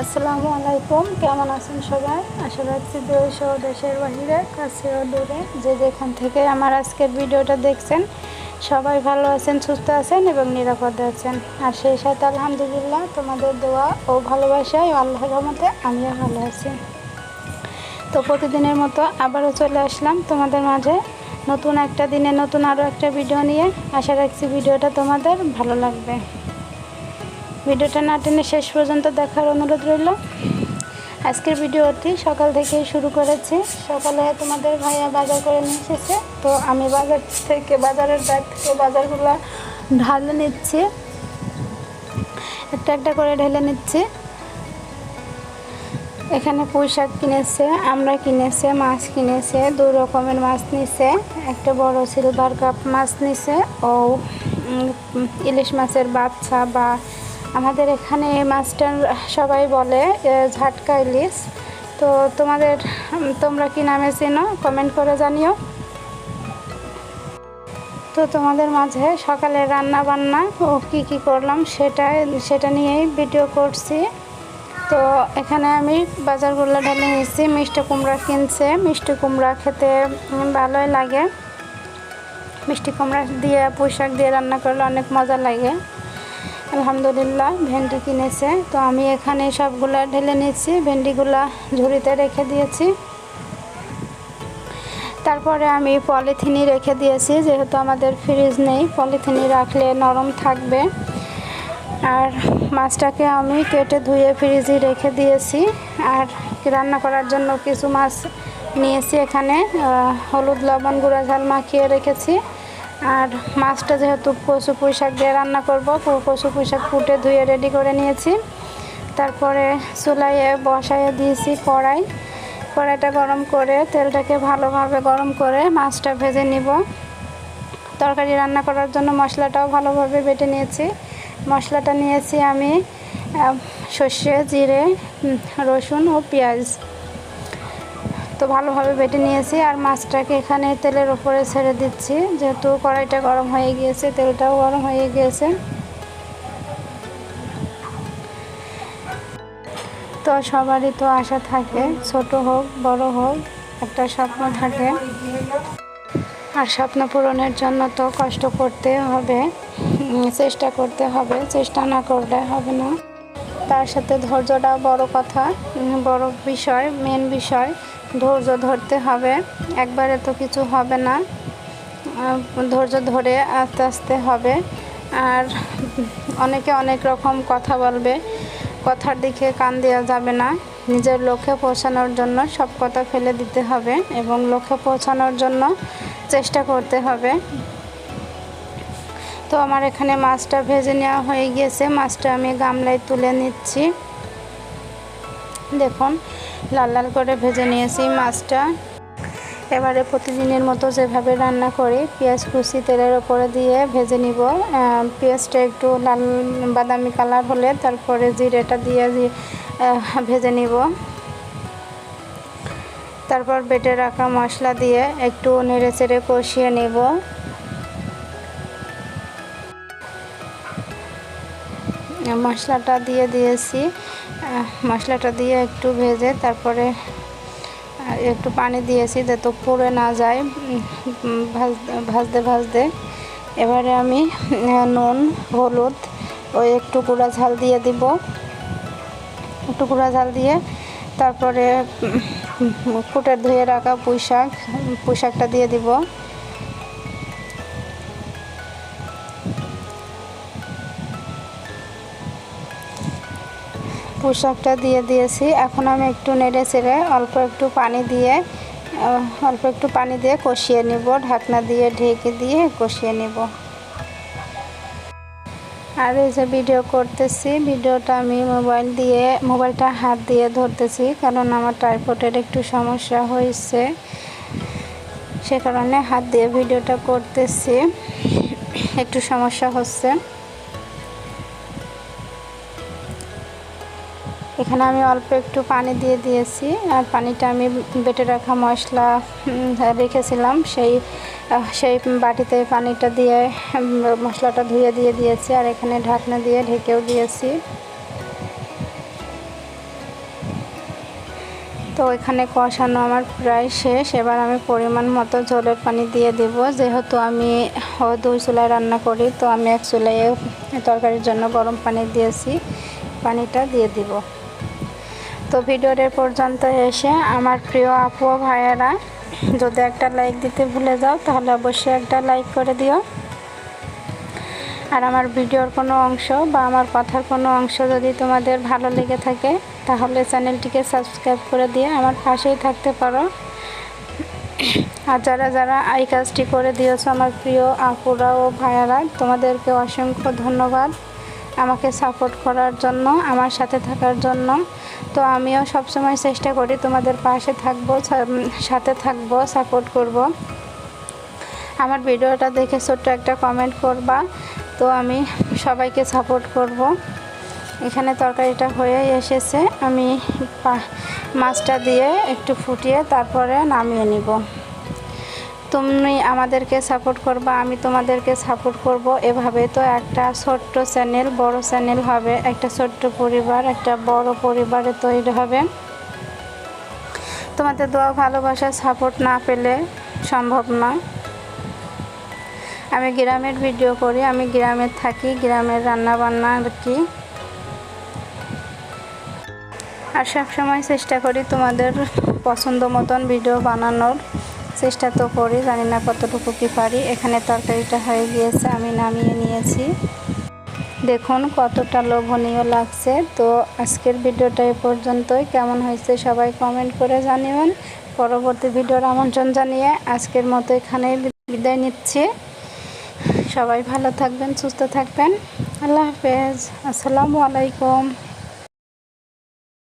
আসসালামু আলাইকুম, কেমন আছেন সবাই? আশা রাখছি দেশ ও দেশের বাহিরে, কাছে ও দূরে। যে যেখান থেকে আমার আজকের ভিডিওটা দেখছেন, সবাই ভালো আছেন, সুস্থ আছেন এবং নিরাপদে আছেন। আর সেই সাথে আলহামদুলিল্লাহ, তোমাদের দোয়া ও ভালোবাসায় আল্লাহর রহমতে আমিও ভালো আছি। তো প্রতিদিনের মতো আবারও চলে আসলাম তোমাদের মাঝে নতুন একটা দিনে, নতুন আরও একটা ভিডিও নিয়ে। আশা রাখছি ভিডিওটা তোমাদের ভালো লাগবে। ভিডিওটা না টেনে শেষ পর্যন্ত দেখার অনুরোধ রইল। আজকের ভিডিওটি সকাল থেকেই শুরু করেছি। সকালে তোমাদের ভাইয়া বাজার করে নিয়ে এসেছে। তো আমি বাজার থেকে, বাজারের ব্যাগ থেকে বাজারগুলো ঢালে নিচ্ছি। একটা একটা করে ঢেলে নিচ্ছি। এখানে পুঁই শাক কিনেছে, আমরা কিনেছে, মাছ কিনেছে, দু রকমের মাছ নিছে। একটা বড় সিলভার কাপ মাছ নিছে ও ইলিশ মাছের বাচ্চা বা আমাদের এখানে মাছটার সবাই বলে ঝাটকা ইলিশ। তো তোমাদের তোমরা কি নামে চেনো? কমেন্ট করে জানিও। তো তোমাদের মাঝে সকালে রান্না বান্না ও, কি কি করলাম সেটা সেটা নিয়েই ভিডিও করছি। তো এখানে আমি বাজারগুলো ঢেলে নিয়েছি, মিষ্টি কুমড়া কিনছে। মিষ্টি কুমড়া খেতে ভালোই লাগে। মিষ্টি কুমড়া দিয়ে পোশাক দিয়ে রান্না করলে অনেক মজা লাগে। আলহামদুলিল্লাহ, ভেন্ডি কিনেছে। তো আমি এখানে সবগুলা ঢেলে নিয়েছি, ভেন্ডিগুলা ঝুড়িতে রেখে দিয়েছি। তারপরে আমি পলিথিনই রেখে দিয়েছি, যেহেতু আমাদের ফ্রিজ নেই পলিথিনই রাখলে নরম থাকবে। আর মাছটাকে আমি কেটে ধুয়ে ফ্রিজে রেখে দিয়েছি। আর রান্না করার জন্য কিছু মাছ নিয়েছি এখানে হলুদ লবণ, গুঁড়া ঝাল মাখিয়ে রেখেছি। আর মাছটা যেহেতু কচু পুঁই শাক দিয়ে রান্না করব কচু পুঁই শাক ফুটে ধুয়ে রেডি করে নিয়েছি। তারপরে চুলাইয়ে বসাইয়ে দিয়েছি কড়াই। কড়াইটা গরম করে তেলটাকে ভালোভাবে গরম করে মাছটা ভেজে নিব। তরকারি রান্না করার জন্য মশলাটাও ভালোভাবে বেটে নিয়েছি। মশলাটা নিয়েছি আমি সর্ষে, জিরে রসুন ও পেঁয়াজ। তো ভালোভাবে বেটে নিয়েছি আর মাছটাকে এখানে তেলের ওপরে ছেড়ে দিচ্ছি। যেহেতু কড়াইটা গরম হয়ে গিয়েছে, তেলটাও গরম হয়ে গিয়েছে। তো সবারই তো আশা থাকে, ছোট হোক, বড় হোক, একটা স্বপ্ন থাকে। আর স্বপ্ন পূরণের জন্য তো কষ্ট করতে হবে চেষ্টা করতে হবে, চেষ্টা না করলে হবে না। তার সাথে ধৈর্যটা বড় কথা বড় বিষয় মেন বিষয়। ধৈর্য ধরতে হবে। একবারে তো কিছু হবে না। ধৈর্য ধরে আস্তে আস্তে হবে। আর অনেকে অনেক রকম কথা বলবে। কথার দিকে কান দেওয়া যাবে না। নিজের লক্ষ্যে পৌঁছানোর জন্য সব কথা ফেলে দিতে হবে এবং লক্ষ্যে পৌঁছানোর জন্য চেষ্টা করতে হবে। তো আমার এখানে মাছটা ভেজে নেওয়া হয়ে গিয়েছে। মাছটা আমি গামলায় তুলে নিচ্ছি। দেখুন, লাল লাল করে ভেজে নিয়েছি মাছটা। এবারে প্রতিদিনের মতো যেভাবে রান্না করি, পেঁয়াজ কুচি তেলের ওপরে দিয়ে ভেজে নিব। পেঁয়াজটা একটু লাল বাদামি কালার হলে তারপরে জিরেটা দিয়ে ভেজে নিব। তারপর বেটে রাখা মশলা দিয়ে একটু নেড়ে চেড়ে কষিয়ে নিব। মশলাটা দিয়ে দিয়েছি। মশলাটা দিয়ে একটু ভেজে তারপরে একটু পানি দিয়েছি যাতে পুড়ে না যায়। ভাজতে ভাজতে। এবারে আমি নুন হলুদ ওই একটু গুঁড়া ঝাল দিয়ে দিব। একটু গুঁড়া ঝাল দিয়ে তারপরে উম, কুটে ধুয়ে রাখা পুঁই শাক পুঁই শাকটা দিয়ে দিব। পোশাকটা দিয়ে দিয়েছি। এখন আমি একটু নেড়ে চেড়ে অল্প একটু পানি দিয়ে অল্প একটু পানি দিয়ে কষিয়ে নিব। ঢাকনা দিয়ে ঢেকে দিয়ে কষিয়ে নিব। আর এই যে ভিডিও করতেছি, ভিডিওটা আমি মোবাইল দিয়ে, মোবাইলটা হাত দিয়ে ধরতেছি, কারণ আমার টাইপটের একটু সমস্যা হয়েছে। সে কারণে হাত দিয়ে ভিডিওটা করতেছি। একটু সমস্যা হচ্ছে। এখানে আমি অল্প একটু পানি দিয়ে দিয়েছি আর পানিটা আমি বেটে রাখা মশলা রেখেছিলাম। সেই সেই বাটিতে পানিটা দিয়ে মশলাটা ধুয়ে দিয়ে দিয়েছি আর এখানে ঢাকনা দিয়ে ঢেকেও দিয়েছি। তো এখানে কষানো আমার প্রায় শেষ। এবার আমি পরিমাণ মতো ঝোলের পানি দিয়ে দেব। যেহেতু আমি দুই চুলায় রান্না করি, তো আমি এক চুলায় তরকারির জন্য গরম পানি দিয়েছি। পানিটা দিয়ে দিব। তো ভিডিওর পর্যন্ত এসে আমার প্রিয় আপু ভাইয়েরা, যদি একটা লাইক দিতে ভুলে যাও, তাহলে অবশ্যই একটা লাইক করে দিও। আর আমার ভিডিওর কোনো অংশ বা আমার কথার কোনো অংশ যদি তোমাদের ভালো লেগে থাকে, তাহলে চ্যানেলটিকে সাবস্ক্রাইব করে দিয়ে আমার পাশেই থাকতে পারো। আর যারা যারা এই কাজটি করে দিয়েছ, আমার প্রিয় আপুরা ও ভাইয়ারা, তোমাদেরকে অসংখ্য ধন্যবাদ। আমাকে সাপোর্ট করার জন্য, আমার সাথে থাকার জন্য। তো আমিও সবসময় চেষ্টা করি তোমাদের পাশে থাকব সাথে থাকব সাপোর্ট করব। আমার ভিডিওটা দেখে ছোট্ট একটা কমেন্ট করবা। তো আমি সবাইকে সাপোর্ট করব। এখানে তরকারিটা হয়ে এসেছে, আমি মাছটা দিয়ে একটু ফুটিয়ে তারপরে নামিয়ে নিব। তুমি আমাদেরকে সাপোর্ট করবা, আমি তোমাদেরকে সাপোর্ট করব। এভাবে তো একটা ছোট্ট চ্যানেল বড় চ্যানেল হবে, একটা ছোট্ট পরিবার, একটা বড় পরিবারে তৈরি হবে। তোমাদের দোয়া ভালোবাসা সাপোর্ট না পেলে সম্ভব না। আমি গ্রামের ভিডিও করি, আমি গ্রামে থাকি, গ্রামের রান্না বান্না আর কি। আর সবসময় চেষ্টা করি তোমাদের পছন্দ মতন ভিডিও বানানোর। চেষ্টা তো করি, জানি না কতটুকু কি পারি। এখানে তরকারিটা হয়ে গিয়েছে, আমি নামিয়ে নিয়েছি। দেখুন কতটা লোভনীয় লাগছে। তো আজকের ভিডিওটা এ পর্যন্তই। কেমন হয়েছে সবাই কমেন্ট করে জানিবেন। পরবর্তী ভিডিওর আমন্ত্রণ জানিয়ে আজকের মতো এখানেই বিদায় নিচ্ছি। সবাই ভালো থাকবেন, সুস্থ থাকবেন। আল্লাহ হাফেজ। আসসালামু আলাইকুম।